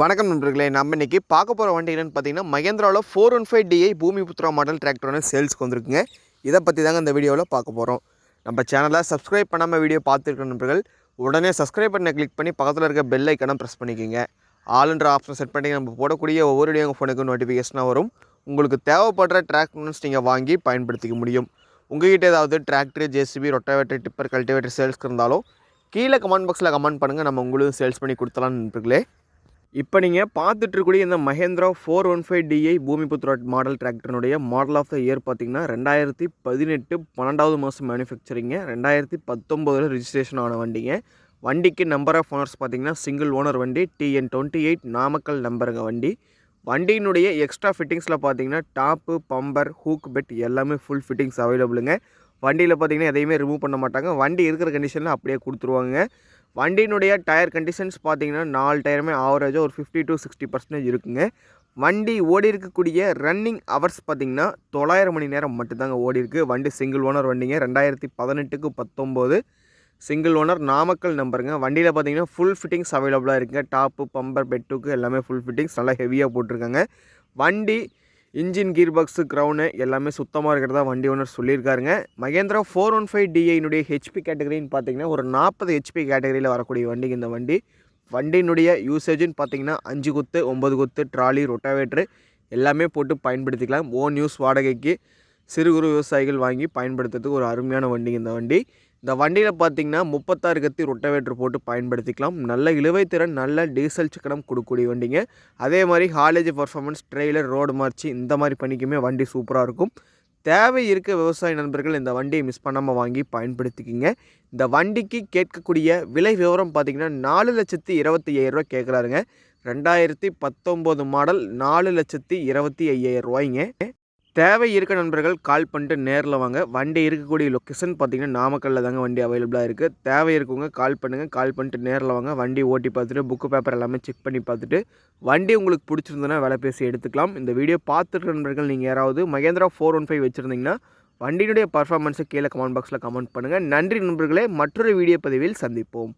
வணக்கம் நண்பர்களே நம்ம இன்றைக்கி பார்க்க போகிற வண்டி என்னென்னு பார்த்தீங்கன்னா மகேந்திராவில் four one five DI Bhoomi Putra model tractor சேல்ஸ்க்கு வந்திருக்குங்க. இதை பற்றி தாங்க இந்த வீடியோவில் பார்க்க போகிறோம் நம்ம சேனலை சப்ஸ்கிரைப் பண்ணாமல் வீடியோ பார்த்துருக்க நண்பர்கள் உடனே சப்ஸ்கிரைப் பண்ண கிளிக் பண்ணி பக்கத்தில் இருக்க பெல் ஐக்கனை ப்ரெஸ் பண்ணிக்கோங்க. ஆளுன்ற ஆப்ஷன் செட் பண்ணி நம்ம போடக்கூடிய ஒவ்வொரு வீடியோ உங்கள் ஃபோனுக்கு நோட்டிஃபிகேஷனாக வரும். உங்களுக்கு தேவைப்படுற டிராக்டர்ஸ் நீங்கள் வாங்கி பயன்படுத்திக்க முடியும். உங்ககிட்ட ஏதாவது tractor JCB rotavator tipper cultivator சேல்ஸ்க்கு இருந்தாலும் கீழே கமெண்ட் பாக்ஸில் கமெண்ட் பண்ணுங்கள் நம்ம உங்களுக்கு சேல்ஸ் பண்ணி கொடுத்தலாம் நண்பர்களே. இப்போ நீங்கள் பார்த்துட்ருக்கூடிய இந்த Mahindra four one five DI Bhoomiputra model டிராக்டருடைய model of the year பார்த்தீங்கன்னா ரெண்டாயிரத்தி பதினெட்டு பன்னெண்டாவது மாதம் மேனுஃபேக்சரிங்க ரெண்டாயிரத்தி பத்தொம்போதில் ரிஜிஸ்ட்ரேஷன் ஆன வண்டிங்க. வண்டிக்கு நம்பர் ஆஃப் ஓனர்ஸ் பார்த்தீங்கன்னா சிங்கிள் ஓனர் வண்டி டிஎன் டுவெண்ட்டி எயிட் நாமக்கல் நம்பருங்க வண்டி. வண்டியினுடைய எக்ஸ்ட்ரா ஃபிட்டிங்ஸில் பார்த்தீங்கன்னா டாப்பு பம்பர் ஹூக் பெட் எல்லாமே ஃபுல் ஃபிட்டிங்ஸ் அவைலபிளுங்க வண்டியில் பார்த்தீங்கன்னா எதையுமே ரிமூவ் பண்ண மாட்டாங்க. வண்டி இருக்கிற கண்டிஷனில் அப்படியே கொடுத்துருவாங்க வண்டியினுடைய டயர் கண்டிஷன்ஸ் பார்த்தீங்கன்னா நாலு டயருமே ஆவரேஜாக ஒரு ஃபிஃப்டி டு சிக்ஸ்டி பர்சன்டேஜ் இருக்குங்க. வண்டி ஓடி இருக்கக்கூடிய ரன்னிங் ஹவர்ஸ் பார்த்தீங்கன்னா தொள்ளாயிரம் மணி நேரம் மட்டும்தாங்க ஓடி இருக்கு. வண்டி சிங்கிள் ஓனர் வண்டிங்க ரெண்டாயிரத்தி பதினெட்டுக்கு பத்தொம்போது. சிங்கிள் ஓனர் நாமக்கல் நம்பருங்க வண்டியில் பார்த்தீங்கன்னா ஃபுல் ஃபிட்டிங்ஸ் அவைலபிளாக இருக்குங்க. டாப்பு பம்பர் பெட்டுக்கு எல்லாமே ஃபுல் ஃபிட்டிங்ஸ் நல்லா ஹெவியாக போட்டிருக்காங்க. வண்டி இன்ஜின் கீர் பாக்ஸு க்ரௌனு எல்லாமே சுத்தமாக இருக்கிறதா வண்டி ஓனர் சொல்லியிருக்காருங்க. மகேந்திரா ஃபோர் ஒன் ஃபைவ் டிஐனுடைய ஹெச்பி கேட்டகரின்னு பார்த்தீங்கன்னா ஒரு நாற்பது ஹெச்பி கேட்டகரியில் வரக்கூடிய வண்டி இந்த வண்டி. வண்டியினுடைய யூசேஜுன்னு பார்த்தீங்கன்னா அஞ்சு குத்து ஒம்பது குத்து ட்ராலி ரொட்டாவேட்ரு எல்லாமே போட்டு பயன்படுத்திக்கலாம். ஓன் யூஸ் வாடகைக்கு சிறு குறு விவசாயிகள் வாங்கி பயன்படுத்துறதுக்கு ஒரு அருமையான வண்டி இந்த வண்டி. இந்த வண்டியில் பார்த்தீங்கன்னா முப்பத்தாறு கத்தி ரொட்டவேட்டர் போட்டு பயன்படுத்திக்கலாம். நல்ல இழுவைத்திறன் நல்ல டீசல் சிக்கனம் கொடுக்கக்கூடிய வண்டிங்க. அதே மாதிரி ஹாலேஜ் பர்ஃபார்மன்ஸ் ட்ரெய்லர் ரோடு மார்ச்சி இந்த மாதிரி பணிக்குமே வண்டி சூப்பராக இருக்கும். தேவை இருக்க விவசாய நண்பர்கள் இந்த வண்டியை மிஸ் பண்ணாமல் வாங்கி பயன்படுத்திக்கிங்க. இந்த வண்டிக்கு கேட்கக்கூடிய விலை விவரம் பார்த்தீங்கன்னா நாலு லட்சத்தி இருபத்தி ஐயாயிரரூவா கேட்குறாருங்க ரெண்டாயிரத்தி பத்தொம்போது மாடல் நாலு லட்சத்தி இருபத்தி ஐயாயிரம் ரூபாய்ங்க. தேவை இருக்க நண்பர்கள் கால் பண்ணிட்டு நேரில் வாங்க. வண்டி இருக்கக்கூடிய லொக்கேஷன் பார்த்தீங்கன்னா நாமக்கல்லில் தாங்க வண்டி அவைலபிளாக இருக்குது தேவை இருக்கவங்க கால் பண்ணுங்கள் கால் பண்ணிட்டு நேரில் வாங்க. வண்டி ஓட்டி பார்த்துட்டு புக்கு பேப்பர் எல்லாமே செக் பண்ணி பார்த்துட்டு வண்டி உங்களுக்கு பிடிச்சிருந்ததுன்னா விலை பேசி எடுத்துக்கலாம். இந்த வீடியோ பார்த்துருக்க நண்பர்கள் நீங்கள் யாராவது மகேந்திரா ஃபோர் ஒன் ஃபைவ் வச்சுருந்தீங்கன்னா வண்டியினுடைய பர்ஃபார்மன்ஸை கீழே கமெண்ட் பாக்ஸில் கமெண்ட் பண்ணுங்கள் நன்றி நண்பர்களே. மற்றொரு வீடியோ பதிவில் சந்திப்போம்.